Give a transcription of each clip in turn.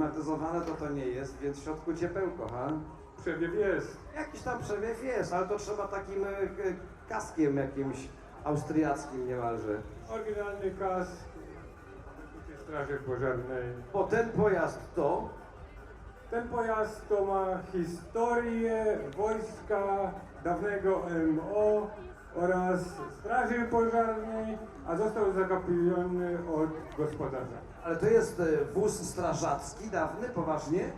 Klimatyzowane to to nie jest, więc w środku ciepełko, ha? Przewiew jest. Jakiś tam przewiew jest, ale to trzeba takim e, kaskiem jakimś austriackim niemalże. Oryginalny kask Straży Pożarnej. Bo ten pojazd to... Ten pojazd to ma historię wojska dawnego MO oraz Straży Pożarnej, a został zakapiony od gospodarza. Ale to jest e, wóz strażacki dawny, poważnie?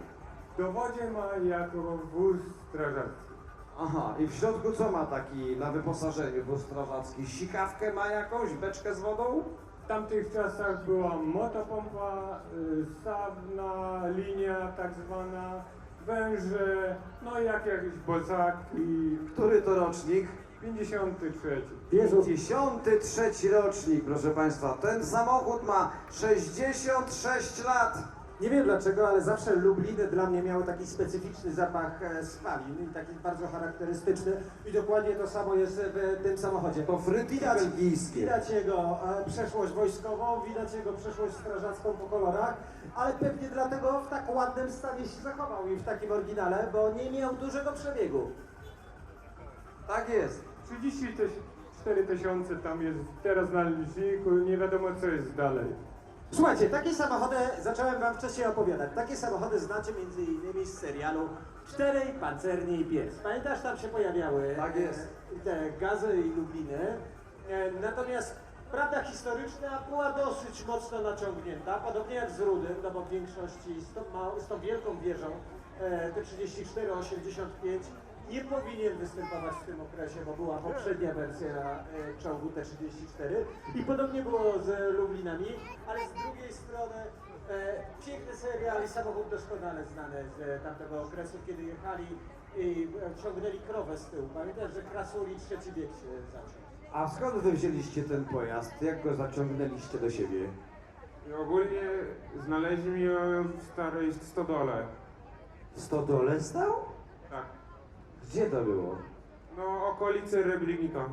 W dowodzie ma jako wóz strażacki. Aha, i w środku co ma taki na wyposażeniu wóz strażacki? Sikawkę ma jakąś, beczkę z wodą? W tamtych czasach była motopompa, y, sawna, linia tak zwana, węże, no i jak jakiś bocak i Który to rocznik? 53. 53 rocznik, proszę Państwa. Ten samochód ma 66 lat. Nie wiem dlaczego, ale zawsze Lubliny dla mnie miały taki specyficzny zapach e, spalin i taki bardzo charakterystyczny i dokładnie to samo jest w tym samochodzie. To frytki Widać, belgijskie. widać jego e, przeszłość wojskową, widać jego przeszłość strażacką po kolorach, ale pewnie dlatego w tak ładnym stanie się zachował i w takim oryginale, bo nie miał dużego przebiegu. Tak jest. 34 tysiące tam jest teraz na liczniku, nie wiadomo co jest dalej. Słuchajcie, takie samochody, zacząłem wam wcześniej opowiadać, takie samochody znacie między innymi z serialu Czterej Pancerni i Pies. Pamiętasz, tam się pojawiały Tak jest. e, te gazy i Lubliny. E, Natomiast prawda historyczna była dosyć mocno naciągnięta, podobnie jak z Rudym, no bo w większości z tą, mał- z tą wielką wieżą e, T-34-85 nie powinien występować w tym okresie, bo była poprzednia wersja e, czołgu T-34 i podobnie było z Lublinami, ale z drugiej strony e, piękny serial i samochód doskonale znany z tamtego okresu, kiedy jechali i e, ciągnęli krowę z tyłu. Pamiętasz, że Krasuli trzeci wiek się zaczął. A skąd wy wzięliście ten pojazd? Jak go zaciągnęliście do siebie? I ogólnie znaleźli ją w starej stodole. W stodole stał? Tak. Gdzie to było? No, okolice Reblinika.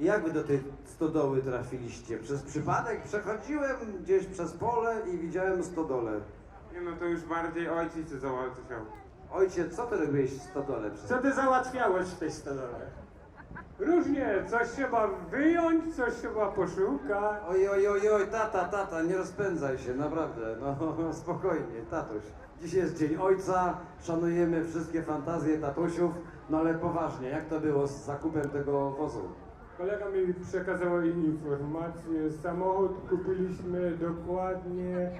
Jak wy do tej stodoły trafiliście? Przez przypadek przechodziłem gdzieś przez pole i widziałem stodolę. Nie no, to już bardziej ojciec załatwiał. Ojciec, co ty robiłeś w stodole? Przez... Co ty załatwiałeś w tej stodole? Różnie, coś trzeba wyjąć, coś trzeba poszukać. Oj, oj, oj, oj, tata, tata, nie rozpędzaj się, naprawdę, no spokojnie, tatuś. Dziś jest Dzień Ojca, szanujemy wszystkie fantazje tatusiów, no ale poważnie, jak to było z zakupem tego wozu? Kolega mi przekazał informację, samochód kupiliśmy dokładnie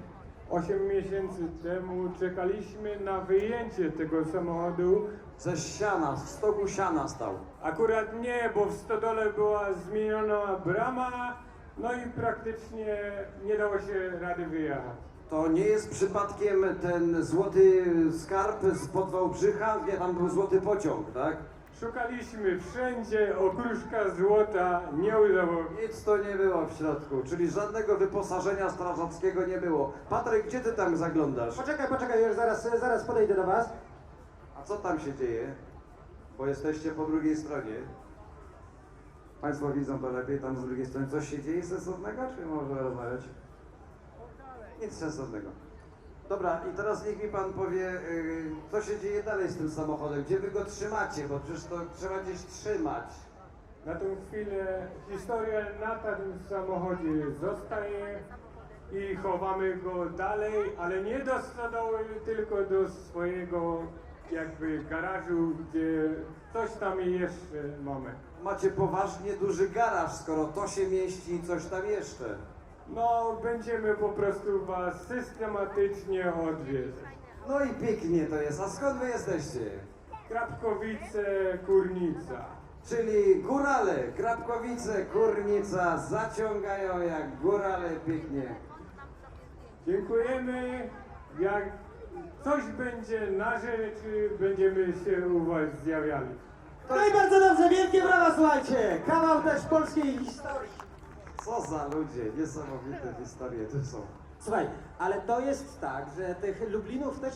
8 miesięcy temu, czekaliśmy na wyjęcie tego samochodu. Ze siana, w stogu siana stał. Akurat nie, bo w stodole była zmieniona brama, no i praktycznie nie dało się rady wyjechać. To nie jest przypadkiem ten złoty skarb z Wałbrzycha, nie, tam był złoty pociąg, tak? Szukaliśmy wszędzie, okruszka złota nie udało. Nic to nie było w środku, czyli żadnego wyposażenia strażackiego nie było. Patryk, gdzie ty tam zaglądasz? Poczekaj, poczekaj, już zaraz, zaraz podejdę do was. A co tam się dzieje? Bo jesteście po drugiej stronie. Państwo widzą to lepiej, tam z drugiej strony. Coś się dzieje sensownego, czy można rozmawiać? Nic sensownego. Dobra, i teraz niech mi pan powie, yy, co się dzieje dalej z tym samochodem? Gdzie wy go trzymacie? Bo przecież to trzeba gdzieś trzymać. Na tą chwilę historia na tym samochodzie zostaje i chowamy go dalej, ale nie do stodoły, tylko do swojego jakby garażu, gdzie coś tam jeszcze mamy. Macie poważnie duży garaż, skoro to się mieści i coś tam jeszcze. No, będziemy po prostu was systematycznie odwiedzać. No i pięknie to jest. A skąd wy jesteście? Krapkowice, Kurnica. Czyli górale, Krapkowice, Kurnica zaciągają jak górale pięknie. Dziękujemy. Jak coś będzie na rzeczy, będziemy się u was zjawiali. No i bardzo dobrze, wielkie brawa, słuchajcie! Kawał też polskiej historii. Co za ludzie, niesamowite historie to są. Słuchaj, ale to jest tak, że tych Lublinów też